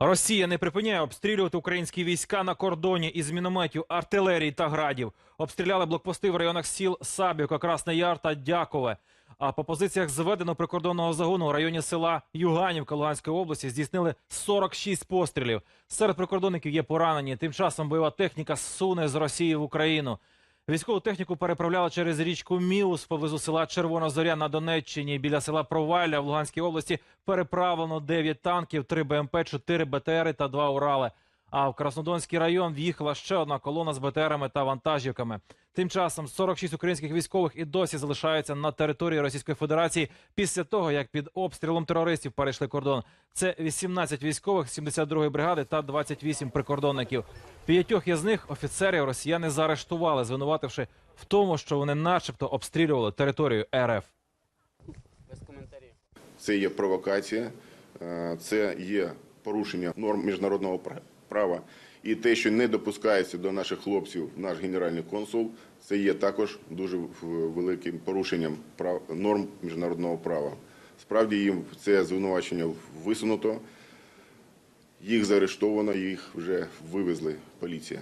Росія не припиняє обстрілювати українські війська на кордоні із мінометів, артилерії та градів. Обстріляли блокпости в районах сіл Сабівка, Красний Яр та Дякове. А по позиціях зведеного прикордонного загону у районі села Юганівка Луганської області здійснили 46 пострілів. Серед прикордонників є поранені. Тим часом бойова техніка суне з Росії в Україну. Військову техніку переправляли через річку Міус поблизу села Червона Зоря на Донеччині. Біля села Провалля в Луганській області переправлено 9 танків, 3 БМП, 4 БТРи та 2 Урали. А в Краснодонський район в'їхала ще одна колона з БТРами та вантажівками. Тим часом 46 українських військових і досі залишаються на території Російської Федерації після того, як під обстрілом терористів перейшли кордон. Це 18 військових 72-ї бригади та 28 прикордонників. П'ятьох із них офіцерів росіяни заарештували, звинувативши в тому, що вони, начебто, обстрілювали територію РФ. Без коментарів. Це є провокація, е, це є порушення норм міжнародного пра- права. І те, що не допускається до наших хлопців наш генеральний консул, це є також дуже великим порушенням прав норм міжнародного права. Справді їм це звинувачення висунуто, їх заарештовано, їх вже вивезли поліція.